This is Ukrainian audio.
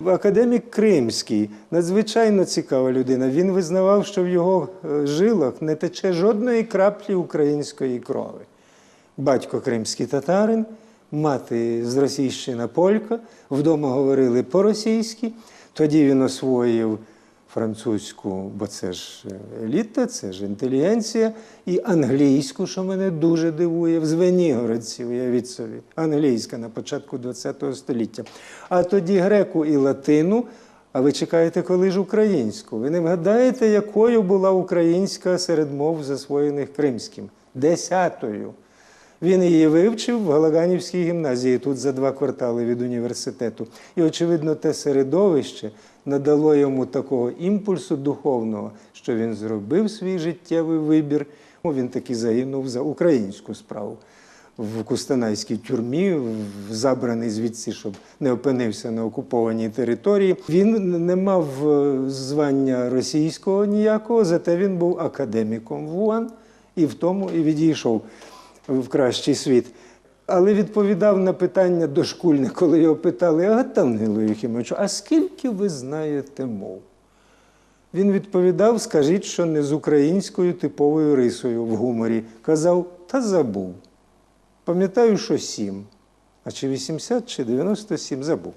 Академік Кримський надзвичайно цікава людина. Він визнавав, що в його е, жилах не тече жодної краплі української крови. Батько кримський татарин, мати з Російщина полька, вдома говорили по-російськи. Тоді він освоїв французьку, бо це ж еліта, це ж інтелігенція, і англійську, що мене дуже дивує, в Звенігородці, уявіть собі, англійська на початку ХХ століття. А тоді греку і латину. А ви чекаєте, коли ж українську? Ви не вгадаєте, якою була українська серед мов, засвоєних кримським? Десятою. Він її вивчив в Галаганівській гімназії, тут за два квартали від університету. І, очевидно, те середовище надало йому такого імпульсу духовного, що він зробив свій життєвий вибір. Він таки загинув за українську справу в Кустанайській тюрмі, забраний звідси, щоб не опинився на окупованій території. Він не мав е, звання російського ніякого, зате він був академіком в УАН і в тому і відійшов в кращий світ. Але відповідав на питання дошкульне, коли його питали, Агатанило Єхімовичу, а скільки ви знаєте мов? Він відповідав: скажіть, що не з українською типовою рисою в гуморі. Казав, та забув. Пам'ятаю, що сім. А чи 80, чи 97 забув.